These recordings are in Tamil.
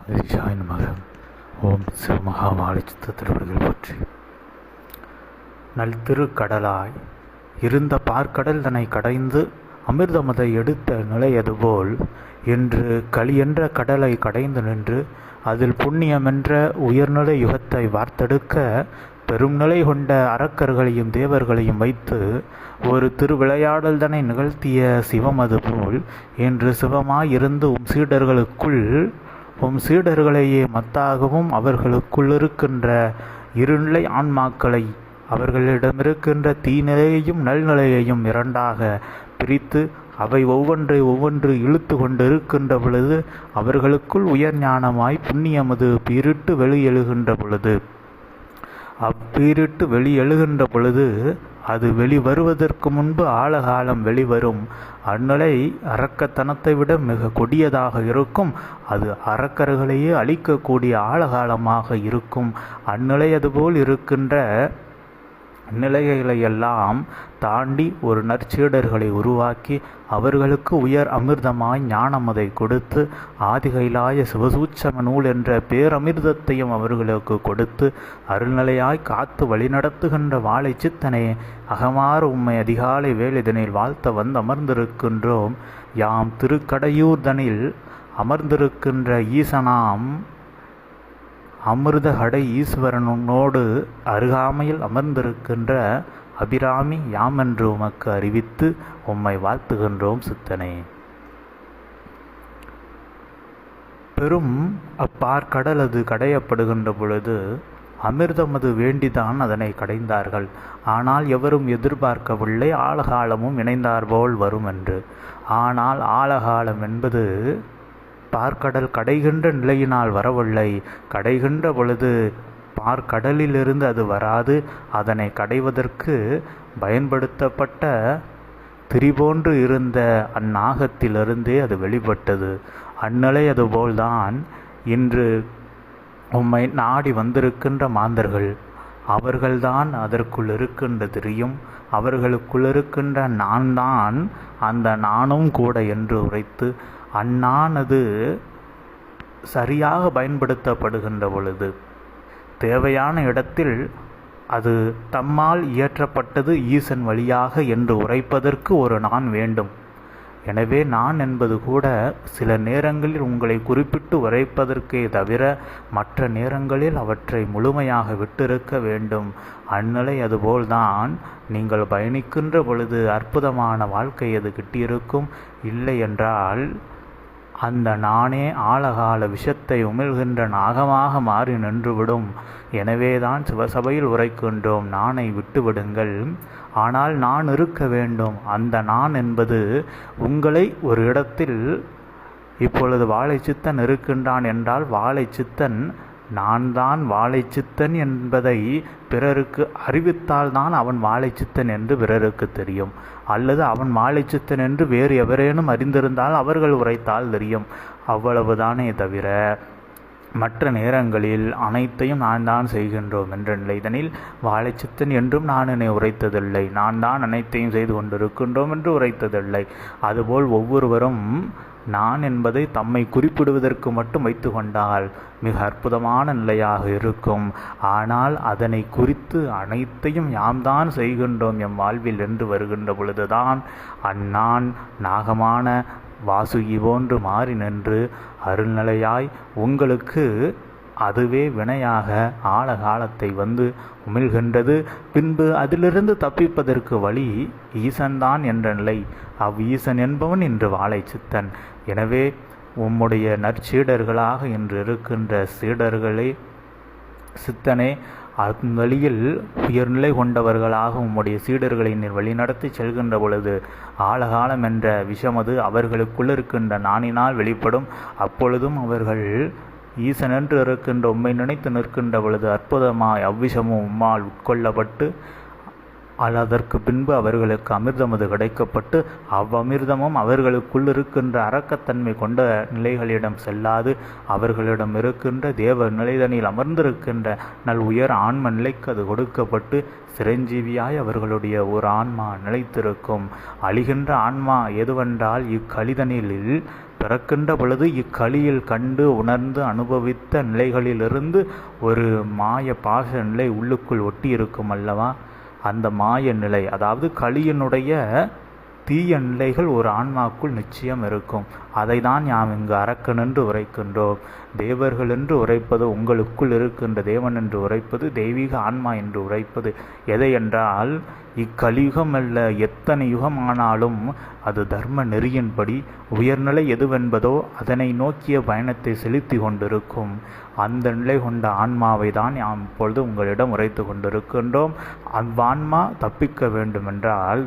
ஹரிஷாய் மகன் ஓம் சிவமகாவாழி சித்த திருவடிகள் பற்றி. நல் இருந்த பார்க்கடல் தன்னை கடைந்து அமிர்தமதை எடுத்த நிலையதுபோல் இன்று களியென்ற கடலை கடைந்து நின்று அதில் புண்ணியமென்ற உயர்நிலை யுகத்தை வார்த்தெடுக்க பெரும் நிலை கொண்ட அரக்கர்களையும் தேவர்களையும் வைத்து ஒரு திருவிளையாடல்தனை நிகழ்த்திய சிவம் அதுபோல் இன்று சிவமாயிருந்து உம் சீடர்களுக்குள் உம் சீடர்களையே மத்தாகவும் அவர்களுக்குள் இருக்கின்ற இருநிலை ஆன்மாக்களை அவர்களிடமிருக்கின்ற தீநிலையையும் நல்நிலையையும் இரண்டாக பிரித்து அவை ஒவ்வொன்றை ஒவ்வொன்று இழுத்து கொண்டிருக்கின்ற பொழுது அவர்களுக்குள் உயர் ஞானமாய் புண்ணியமது பீரிட்டு வெளியெழுகின்ற பொழுது. அப்பீரிட்டு வெளியெழுகின்ற பொழுது அது வெளிவருவதற்கு முன்பு ஆழகாலம் வெளிவரும். அந்நிலை அரக்கத்தனத்தை விட மிக கொடியதாக இருக்கும். அது அரக்கர்களையே அழிக்கக்கூடிய ஆழகாலமாக இருக்கும். அந்நிலை அதுபோல் இருக்கின்ற அந்நிலைகளையெல்லாம் தாண்டி ஒரு நற்சீடர்களை உருவாக்கி அவர்களுக்கு உயர் அமிர்தமாய் ஞானமதை கொடுத்து ஆதிகைலாய சிவசூச்சம நூல் என்ற பேரமிர்தத்தையும் அவர்களுக்கு கொடுத்து அருள்நிலையாய் காத்து வழிநடத்துகின்ற வாழை சித்தனை அகமாறு உம்மை அதிகாலை வேலிதனில் வாழ்த்த வந்து அமர்ந்திருக்கின்றோம். யாம் திருக்கடையூர்தனில் அமர்ந்திருக்கின்ற ஈசனாம் அமிர்தகடை ஈஸ்வரனோடு அருகாமையில் அமர்ந்திருக்கின்ற அபிராமி யாமென்று உமக்கு அறிவித்து உம்மை வாழ்த்துகின்றோம் சித்தனே. பெரும் அப்பார்கடல் அது கடையப்படுகின்ற பொழுது அமிர்தமது வேண்டிதான் அதனை கடைந்தார்கள். ஆனால் எவரும் எதிர்பார்க்கவில்லை ஆழகாலமும் இணைந்தார்போல் வரும் என்று ஆனால் ஆழகாலம் என்பது பார்க்கடல் கடைகின்ற நிலையினால் வரவில்லை. கடைகின்ற பொழுது பார்க்கடலிலிருந்து அது வராது. அதனை கடைவதற்கு பயன்படுத்தப்பட்ட திரிபோன்று இருந்த அந்நாகத்திலிருந்தே அது வெளிப்பட்டது. அந்நிலை அதுபோல்தான். இன்று உம்மை நாடி வந்திருக்கின்ற மாந்தர்கள் அவர்கள்தான் அதற்குள் இருக்கின்ற திரியும் அவர்களுக்குள் இருக்கின்ற நான் தான் அந்த நானும் கூட என்று உரைத்து அண்ணானது சரியாக பயன்படுத்தப்படுகின்ற பொழுது தேவையான இடத்தில் அது தம்மால் இயற்றப்பட்டது ஈசன் வழியாக என்று உரைப்பதற்கு ஒரு நான் வேண்டும். எனவே நான் என்பது கூட சில நேரங்களில் உங்களை குறிப்பிட்டு உரைப்பதற்கே தவிர மற்ற நேரங்களில் அவற்றை முழுமையாக விட்டிருக்க வேண்டும். அந்நிலை அதுபோல்தான். நீங்கள் பயணிக்கின்ற பொழுது அற்புதமான வாழ்க்கை அது கிட்டியிருக்கும். இல்லை என்றால் அந்த நானே ஆழகால விஷத்தை உமிழ்கின்ற நாகமாக மாறி நின்றுவிடும். எனவேதான் சிவசபையில் உரைக்கின்றோம் நானை விட்டுவிடுங்கள். ஆனால் நான் இருக்க வேண்டும். அந்த நான் என்பது உங்களை ஒரு இடத்தில் இப்பொழுது வாழை சித்தன் இருக்கின்றான் என்றால் வாழை சித்தன் நான் தான் வாழைச்சித்தன் என்பதை பிறருக்கு அறிவித்தால்தான் அவன் வாழைச்சித்தன் என்று பிறருக்கு தெரியும். அல்லது அவன் வாழைச்சித்தன் என்று வேறு எவரேனும் அறிந்திருந்தால் அவர்கள் உரைத்தால் தெரியும். அவ்வளவுதானே தவிர மற்ற நேரங்களில் அனைத்தையும் நான் தான் செய்கின்றோம் என்ற நிலைதனில் வாழைச்சித்தன் என்றும் நான் என்னை உரைத்ததில்லை. நான் தான் அனைத்தையும் செய்து கொண்டிருக்கின்றோம் என்று உரைத்ததில்லை. அதுபோல் ஒவ்வொருவரும் நான் என்பதை தம்மை குறிப்பிடுவதற்கு மட்டும் வைத்துக்கொண்டால் மிக அற்புதமான நிலையாக இருக்கும். ஆனால் அதனை குறித்து அனைத்தையும் யாம் தான் செய்கின்றோம் எம் வாழ்வில் என்று வருகின்ற பொழுதுதான் அந்நான் நாகமான வாசுகி போன்று மாறி நின்று அருள்நிலையாய் உங்களுக்கு அதுவே வினையாக ஆழகாலத்தை வந்து உமிழ்கின்றது. பின்பு அதிலிருந்து தப்பிப்பதற்கு வழி ஈசன்தான் என்ற நிலை. அவ் ஈசன் என்பவன் இன்று வாழை சித்தன். எனவே உம்முடைய நற்சீடர்களாக இன்று இருக்கின்ற சீடர்களே சித்தனே அவ்வழியில் உயர்நிலை கொண்டவர்களாக உம்முடைய சீடர்களை நீர் வழிநடத்தி செல்கின்ற பொழுது ஆழகாலம் என்ற விஷமது அவர்களுக்குள் இருக்கின்ற நானினால் வெளிப்படும். அப்பொழுதும் அவர்கள் ஈசனென்று இருக்கின்ற உம்மை நினைத்து நிற்கின்ற பொழுது அற்புதமாய் அவ்விஷமும் உம்மால் உட்கொள்ளப்பட்டு அதற்கு பின்பு அவர்களுக்கு அமிர்தமது கிடைக்கப்பட்டு அவ்வமிர்தமும் அவர்களுக்குள் இருக்கின்ற அரக்கத்தன்மை கொண்ட நிலைகளிடம் செல்லாது. அவர்களிடம் இருக்கின்ற தேவ நிலைதனில் அமர்ந்திருக்கின்ற நல் உயர் ஆன்ம நிலைக்கு அது கொடுக்கப்பட்டு சிரஞ்சீவியாய் அவர்களுடைய ஒரு ஆன்மா நிலைத்திருக்கும். அழிகின்ற ஆன்மா எதுவென்றால் இக்கலிதனில் பிறக்கின்ற பொழுது இக்களியில் கண்டு உணர்ந்து அனுபவித்த நிலைகளிலிருந்து ஒரு மாய பாச நிலை உள்ளுக்குள் ஒட்டி இருக்கும் அல்லவா? அந்த மாய நிலை அதாவது களியினுடைய தீய நிலைகள் ஒரு ஆன்மாக்குள் நிச்சயம் இருக்கும். அதை தான் நாம் இங்கு அரக்கன் என்று உரைக்கின்றோம். தேவர்கள் என்று உரைப்பது உங்களுக்குள் இருக்கின்ற தேவன் என்று உரைப்பது தெய்வீக ஆன்மா என்று உரைப்பது. எதை என்றால் இக்கலியுகம் அல்ல எத்தனை யுகம் ஆனாலும் அது தர்ம நெறியின்படி உயர்நிலை எதுவென்பதோ அதனை நோக்கிய பயணத்தை செலுத்தி கொண்டிருக்கும். அந்த நிலை கொண்ட ஆன்மாவை தான் நாம் இப்பொழுது உங்களிடம் உரைத்து கொண்டிருக்கின்றோம். அவ்வான்மா தப்பிக்க வேண்டுமென்றால்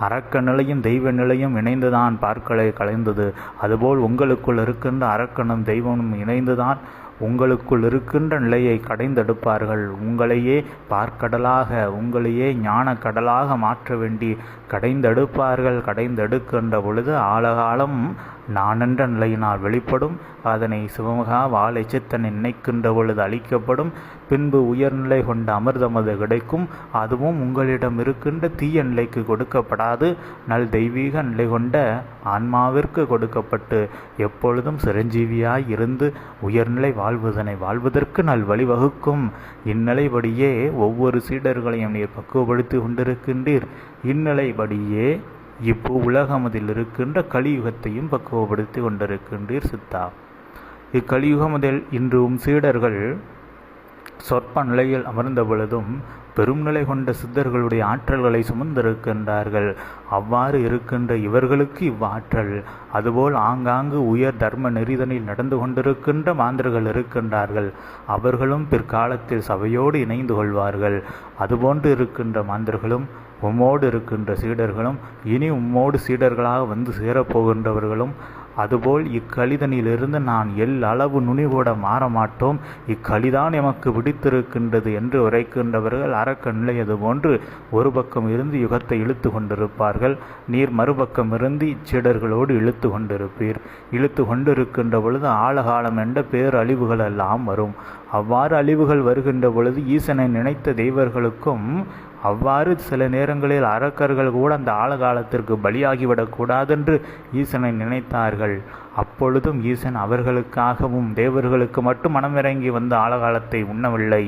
அரக்க நிலையும் தெய்வ நிலையும் இணைந்துதான் பார்க்கலை கலைந்தது. அதுபோல் உங்களுக்குள் இருக்கின்ற அரக்கனும் தெய்வனும் இணைந்துதான் உங்களுக்குள் இருக்கின்ற நிலையை கடைந்தெடுப்பார்கள். உங்களையே பார்க்கடலாக உங்களையே ஞான கடலாக மாற்ற வேண்டி கடைந்தெடுப்பார்கள். கடைந்தெடுக்கின்ற பொழுது ஆழகாலம் நானென்ற நிலையினால் வெளிப்படும். அதனை சிவமகா வாழை சித்தன் நினைக்கின்ற பொழுது அளிக்கப்படும். பின்பு உயர்நிலை கொண்ட அமிர்தமது கிடைக்கும். அதுவும் உங்களிடம் இருக்கின்ற தீய நிலைக்கு கொடுக்கப்படாது. நல் தெய்வீக நிலை கொண்ட ஆன்மாவிற்கு கொடுக்கப்பட்டு எப்பொழுதும் சிரஞ்சீவியாய் இருந்து உயர்நிலை வாழ்வதனை வாழ்வதற்கு நல் வழிவகுக்கும். இந்நிலைப்படியே ஒவ்வொரு சீடர்களையும் நீர் பக்குவப்படுத்தி கொண்டிருக்கின்றீர். இந்நிலைப்படியே இப்போ உலகமதில் இருக்கின்ற கலியுகத்தையும் பக்குவப்படுத்தி கொண்டிருக்கின்றீர் சித்தா. இக்கலியுகமதில் இன்றும் சீடர்கள் சொற்ப நிலையில் அமர்ந்த பொழுதும் பெரும் நிலை கொண்ட சித்தர்களுடைய ஆற்றல்களை சுமந்திருக்கின்றார்கள். அவ்வாறு இருக்கின்ற இவர்களுக்கு இவ்வாற்றல் அதுபோல் ஆங்காங்கு உயர் தர்ம நெறிதனில் நடந்து கொண்டிருக்கின்ற மாந்தர்கள் இருக்கின்றார்கள். அவர்களும் பிற்காலத்தில் சபையோடு இணைந்து கொள்வார்கள். அதுபோன்று இருக்கின்ற மாந்தர்களும் உம்மோடு இருக்கின்ற சீடர்களும் இனி உம்மோடு சீடர்களாக வந்து சேரப்போகின்றவர்களும் அதுபோல் இக்கலிதனிலிருந்து நான் எல் அளவு நுனிகூட மாற மாட்டோம் இக்கலிதான் எமக்கு பிடித்திருக்கின்றது என்று உரைக்கின்றவர்கள் அறக்க நிலையது போன்று ஒரு பக்கம் இருந்து யுகத்தை இழுத்து கொண்டிருப்பார்கள். நீர் மறுபக்கம் இருந்து இச்சீடர்களோடு இழுத்து கொண்டிருப்பீர். இழுத்து கொண்டிருக்கின்ற பொழுது ஆழகாலம் என்ற பேரழிவுகள் எல்லாம் வரும். அவ்வாறு அழிவுகள் வருகின்ற பொழுது ஈசனை நினைத்த தெய்வர்களுக்கும் அவ்வாறு சில நேரங்களில் அரக்கர்கள் கூட அந்த ஆழகாலத்திற்கு பலியாகிவிடக்கூடாதென்று ஈசனை நினைத்தார்கள். அப்பொழுதும் ஈசன் அவர்களுக்காகவும் தேவர்களுக்கு மட்டும் மனமிறங்கி வந்த ஆழகாலத்தை உண்ணவில்லை.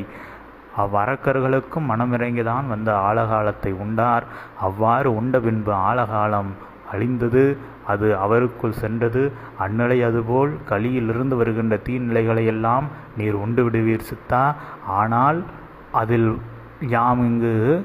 அவ்வரக்கர்களுக்கும் மனமிறங்கிதான் வந்த ஆழகாலத்தை உண்டார். அவ்வாறு உண்ட பின்பு ஆழகாலம் அழிந்தது அது அவருக்குள் சென்றது. அந்நிலை அதுபோல் களியிலிருந்து வருகின்ற தீநிலைகளையெல்லாம் நீர் உண்டு விடுவீர் சித்தா. ஆனால் அதில் யாம் இங்கு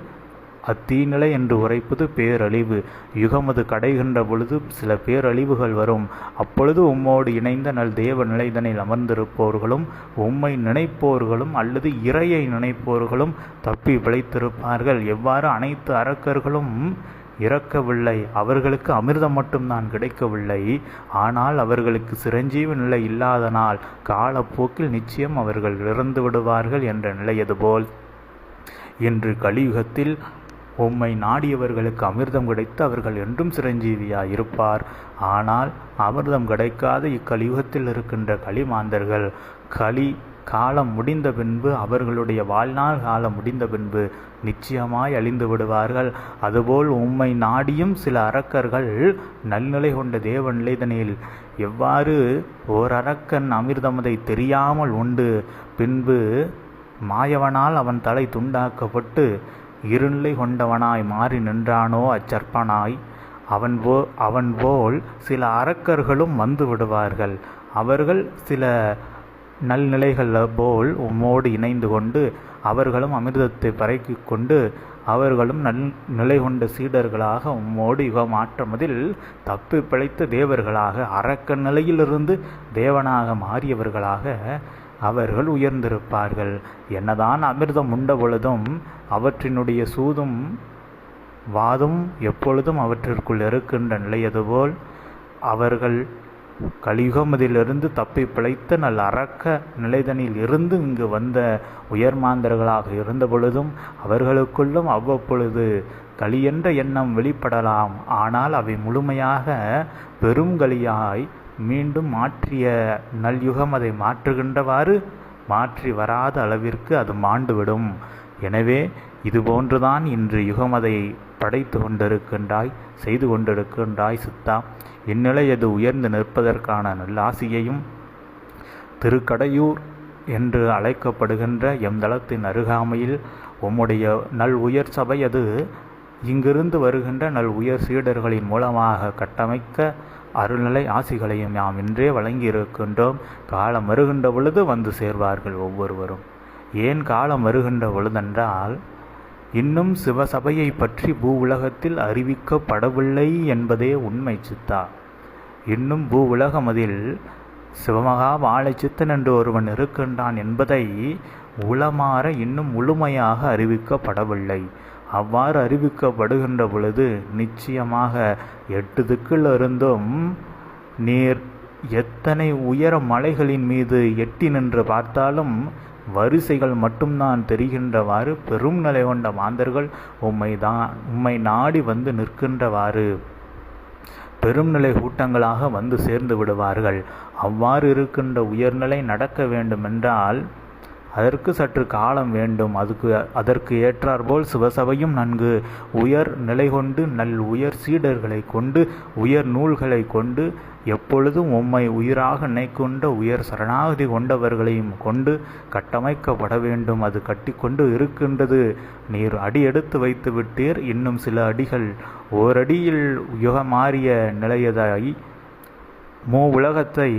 அத்தீநிலை என்று உரைப்பது பேரழிவு. யுகமது கடைகின்ற பொழுது சில பேரழிவுகள் வரும். அப்பொழுது உம்மோடு இணைந்த நல் தேவ நிலைதனில் அமர்ந்திருப்பவர்களும் உம்மை நினைப்போர்களும் அல்லது இறையை நினைப்போர்களும் தப்பி பிழைத்திருப்பார்கள். எவ்வாறு அனைத்து அரக்கர்களும் இறக்கவில்லை? அவர்களுக்கு அமிர்தம் மட்டும்தான் கிடைக்கவில்லை. ஆனால் அவர்களுக்கு சிரஞ்சீவி நிலை இல்லாதனால் காலப்போக்கில் நிச்சயம் அவர்கள் இறந்து விடுவார்கள் என்ற நிலையது போல் இன்று கலியுகத்தில் உம்மை நாடியவர்களுக்கு அமிர்தம் கிடைத்து அவர்கள் என்றும் சிரஞ்சீவியாய் இருப்பார் ஆனால் அமிர்தம் கிடைக்காத இக்கலியுகத்தில் இருக்கின்ற களிமாந்தர்கள். களி காலம் முடிந்த பின்பு அவர்களுடைய வாழ்நாள் காலம் முடிந்த பின்பு நிச்சயமாய் அழிந்து விடுவார்கள். அதுபோல் உம்மை நாடியும் சில அரக்கர்கள் நல்நிலை கொண்ட தேவ நிலைதனில். எவ்வாறு ஓர் அரக்கன் அமிர்தமதை தெரியாமல் உண்டு? பின்பு மாயவனால் அவன் தலை துண்டாக்கப்பட்டு இருநிலை கொண்டவனாய் மாறி நின்றானோ அச்சற்பனாய் அவன் போ அவன் போல் சில அரக்கர்களும் வந்து விடுவார்கள். அவர்கள் சில நல்நிலைகள் போல் உம்மோடு இணைந்து கொண்டு அவர்களும் அமிர்தத்தை பறக்கி கொண்டு அவர்களும் நல் நிலை கொண்ட சீடர்களாக உம்மோடு யுக மாற்றமதில் தப்பி பிழைத்த தேவர்களாக அரக்க நிலையிலிருந்து தேவனாக மாறியவர்களாக அவர்கள் உயர்ந்திருப்பார்கள். என்னதான் அமிர்தம் உண்ட பொழுதும் அவற்றினுடைய சூதும் வாதும் எப்பொழுதும் அவற்றிற்குள் இருக்கின்ற நிலையதுபோல் அவர்கள் கலியுகமதிலிருந்து தப்பி பிழைத்த நல் அரக்க நிலைதனில் இருந்து இங்கு வந்த உயர்மாந்தர்களாக இருந்த பொழுதும் அவர்களுக்குள்ளும் அவ்வப்பொழுது களி என்ற எண்ணம் வெளிப்படலாம். ஆனால் அவை முழுமையாக பெருங்கலியாய் மீண்டும் மாற்றிய நல்யுகம் அதை மாற்றுகின்றவாறு மாற்றி வராத அளவிற்கு அது மாண்டுவிடும். எனவே இதுபோன்றுதான் இன்று யுகமதை படைத்து கொண்டிருக்கின்றாய் செய்து கொண்டிருக்கின்றாய் சித்தா. இந்நிலை அது உயர்ந்து நிற்பதற்கான நல்லாசியையும் திருக்கடையூர் என்று அழைக்கப்படுகின்ற எம் தளத்தின் அருகாமையில் உம்முடைய நல் உயர் சபை அது இங்கிருந்து வருகின்ற நல் உயர் சீடர்களின் மூலமாக கட்டமைக்க அருள்நிலை ஆசிகளையும் நாம் இன்றே வழங்கியிருக்கின்றோம். காலம் வருகின்ற பொழுது வந்து சேர்வார்கள் ஒவ்வொருவரும். ஏன் காலம் வருகின்ற பொழுதென்றால் இன்னும் சிவசபையை பற்றி பூ உலகத்தில் அறிவிக்கப்படவில்லை என்பதே உண்மை சித்தா. இன்னும் பூ உலகமதில் சிவமகா வாழைச்சித்தன் என்று ஒருவன் இருக்கின்றான் என்பதை உளமாற இன்னும் முழுமையாக அறிவிக்கப்படவில்லை. அவ்வாறு அறிவிக்கப்படுகின்ற பொழுது நிச்சயமாக எட்டு திக்கில் இருந்தும் நீர் எத்தனை உயர மலைகளின் மீது எட்டி நின்று பார்த்தாலும் வரிசைகள் மட்டும்தான் தெரிகின்றவாறு பெரும் நிலை கொண்ட மாந்தர்கள் உம்மை தான் உம்மை நாடி வந்து நிற்கின்றவாறு பெரும் நிலை கூட்டங்களாக வந்து சேர்ந்து விடுவார்கள். அவ்வாறு இருக்கின்ற உயர்நிலை நடக்க வேண்டுமென்றால் அதற்கு சற்று காலம் வேண்டும். அதுக்கு அதற்கு ஏற்றாற்போல் சிவசபையும் நன்கு உயர் நிலை கொண்டு நல் உயர் சீடர்களை கொண்டு உயர் நூல்களை கொண்டு எப்பொழுதும் உம்மை உயிராக நினைக்கொண்ட உயர் சரணாகதி கொண்டவர்களையும் கொண்டு கட்டமைக்கப்பட வேண்டும். அது கட்டிக்கொண்டு இருக்கின்றது. நீர் அடி எடுத்து வைத்து விட்டீர். இன்னும் சில அடிகள் ஓரடியில் யுகமாறிய நிலையதாய் மூ உலகத்தை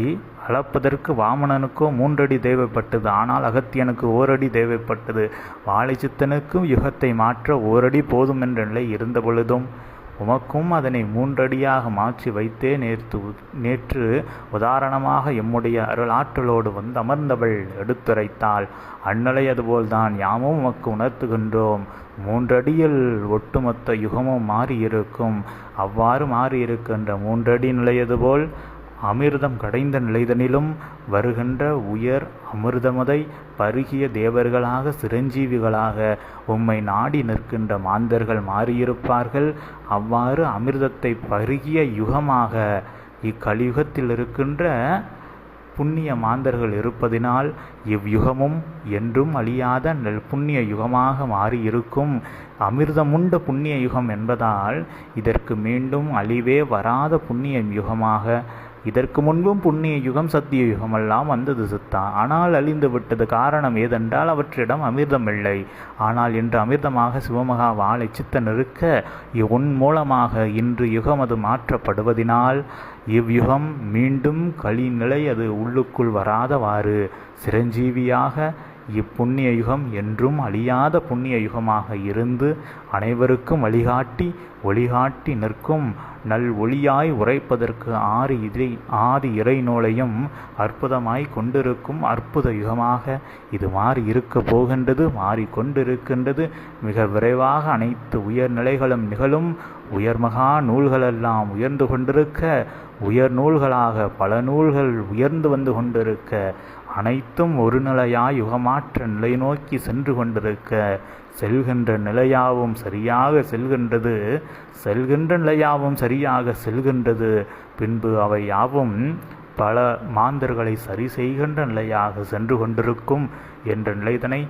அளப்பதற்கு வாமணனுக்கோ மூன்றடி தேவைப்பட்டது. ஆனால் அகத்தியனுக்கு ஓரடி தேவைப்பட்டது. வாழைச்சித்தனுக்கும் யுகத்தை மாற்ற ஓரடி போதும் என்ற நிலை இருந்த பொழுதும் உமக்கும் அதனை மூன்றடியாக மாற்றி வைத்தே நேற்று நேற்று உதாரணமாக எம்முடைய அருளாற்றலோடு வந்து அமர்ந்தவள் எடுத்துரைத்தாள். அண்ணலை அதுபோல்தான். யாமும் உமக்கு உணர்த்துகின்றோம். மூன்றடியில் ஒட்டுமொத்த யுகமும் மாறியிருக்கும். அவ்வாறு மாறியிருக்கின்ற மூன்றடி நிலையது போல் அமிர்தம் கடைந்த நிலைதனிலும் வருகின்ற உயர் அமிர்தமதை பருகிய தேவர்களாக சிரஞ்சீவிகளாக உம்மை நாடி நிற்கின்ற மாந்தர்கள் மாறியிருப்பார்கள். அவ்வாறு அமிர்தத்தை பருகிய யுகமாக இக்கலியுகத்தில் இருக்கின்ற புண்ணிய மாந்தர்கள் இருப்பதினால் இவ்யுகமும் என்றும் அழியாத நெல் புண்ணிய யுகமாக மாறியிருக்கும். அமிர்தமுண்ட புண்ணிய யுகம் என்பதால் இதற்கு மீண்டும் அழிவே வராத புண்ணிய யுகமாக இதற்கு முன்பும் புண்ணிய யுகம் சத்திய யுகமெல்லாம் வந்தது சித்தா. ஆனால் அழிந்து விட்டது காரணம் ஏதென்றால் அவற்றிடம் அமிர்தம் இல்லை ஆனால் இன்று அமிர்தமாக சிவமகா வாழை சித்த நெருக்க உன் மூலமாக இன்று யுகம் அது மாற்றப்படுவதினால் இவ்யுகம் மீண்டும் களி நிலை அது உள்ளுக்குள் வராதவாறு. சிரஞ்சீவியாக இப்புண்ணிய யுகம் என்றும் அழியாத புண்ணிய யுகமாக இருந்து அனைவருக்கும் வழிகாட்டி ஒளிகாட்டி நிற்கும். நல் ஒளியாய் உரைப்பதற்கு ஆறு இதை ஆதி இறை நூலையும் அற்புதமாய் கொண்டிருக்கும் அற்புத யுகமாக இது மாறி இருக்க போகின்றது மாறிக்கொண்டிருக்கின்றது மிக விரைவாக அனைத்து உயர்நிலைகளும் நிகழும். உயர்மகா நூல்களெல்லாம் உயர்ந்து கொண்டிருக்க உயர் நூல்களாக பல நூல்கள் உயர்ந்து வந்து கொண்டிருக்க அனைத்தும் ஒரு நிலையாய் யுகமாற்ற நிலை நோக்கி சென்று கொண்டிருக்க செல்கின்ற நிலையாவும் சரியாக செல்கின்றது. செல்கின்ற நிலையாவும் சரியாக செல்கின்றது. பின்பு அவை யாவும் பல மாந்தர்களை சரி செய்கின்ற நிலையாக சென்று கொண்டிருக்கும் என்ற நிலைதனை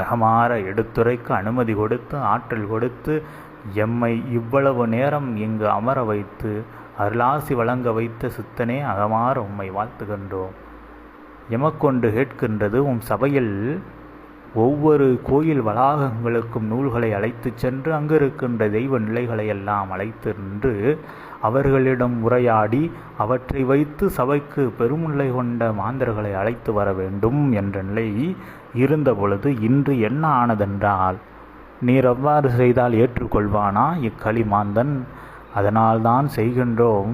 அகமாற எடுத்துரைக்க அனுமதி கொடுத்து ஆற்றல் கொடுத்து எம்மை இவ்வளவு நேரம் இங்கு அமர வைத்து அருளாசி வழங்க வைத்த சித்தனே அகமாற உம்மை வாழ்த்துகின்றோம். எமக்கொண்டு கேட்கின்றது உம் சபையில் ஒவ்வொரு கோயில் வளாகங்களுக்கும் நூல்களை அழைத்துச் சென்று அங்கிருக்கின்ற தெய்வ நிலைகளை எல்லாம் அழைத்து நின்று அவர்களிடம் உரையாடி அவற்றை வைத்து சபைக்கு பெருமுல்லை கொண்ட மாந்தர்களை அழைத்து வர வேண்டும் என்ற நிலை இருந்த பொழுது இன்று என்ன ஆனதென்றால் நீர் அவ்வாறு செய்தால் ஏற்றுக்கொள்வானா? இக்களிமாந்தன் அதனால்தான் செய்கின்றோம்.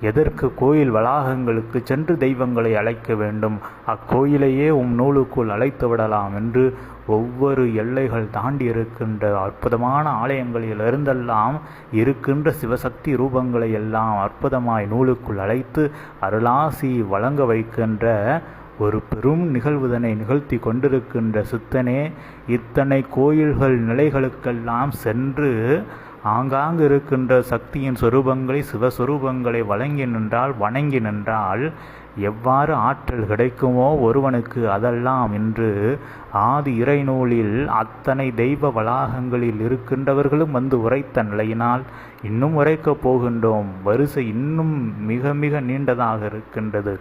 எதற்கு கோயில் வளாகங்களுக்கு சென்று தெய்வங்களை அழைக்க வேண்டும்? அக்கோயிலையே உம் நூலுக்குள் அழைத்து விடலாம் என்று ஒவ்வொரு எல்லைகள் தாண்டி இருக்கின்ற அற்புதமான ஆலயங்களிலிருந்தெல்லாம் இருக்கின்ற சிவசக்தி ரூபங்களை எல்லாம் அற்புதமாய் நூலுக்குள் அழைத்து அருளாசி வழங்க வைக்கின்ற ஒரு பெரும் நிகழ்வுதனை நிகழ்த்தி கொண்டிருக்கின்ற சித்தனே இத்தனை கோயில்கள் நிலைகளுக்கெல்லாம் சென்று ஆங்காங்கு இருக்கின்ற சக்தியின் சொரூபங்களை சிவஸ்வரூபங்களை வழங்கி நின்றால் வணங்கி நின்றால் எவ்வாறு ஆற்றல் கிடைக்குமோ ஒருவனுக்கு அதெல்லாம் இன்று ஆதி இறைநூலில் அத்தனை தெய்வ வளாகங்களில் இருக்கின்றவர்களும் வந்து உரைத்த நிலையினால் இன்னும் உரைக்கப் போகின்றோம். வரிசை இன்னும் மிக மிக நீண்டதாக இருக்கின்றது.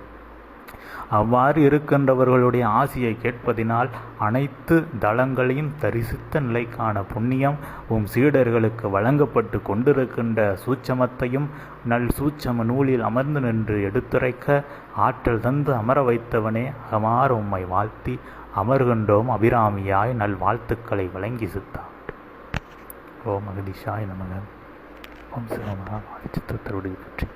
அவ்வாறு இருக்கின்றவர்களுடைய ஆசியை கேட்பதினால் அனைத்து தளங்களையும் தரிசித்த நிலைக்கான புண்ணியம் உம் சீடர்களுக்கு வழங்கப்பட்டு கொண்டிருக்கின்ற சூட்சமத்தையும் நல் சூட்சம நூலில் அமர்ந்து நின்று எடுத்துரைக்க ஆற்றல் தந்து அமர வைத்தவனே அகமாறு உம்மை வாழ்த்தி அமர்கின்றோம் அபிராமியாய் நல் வாழ்த்துக்களை வழங்கி சித்தா ஓம் மகதிஷாய் நமக. ஓம் சிவமகா தருடைய பற்றி.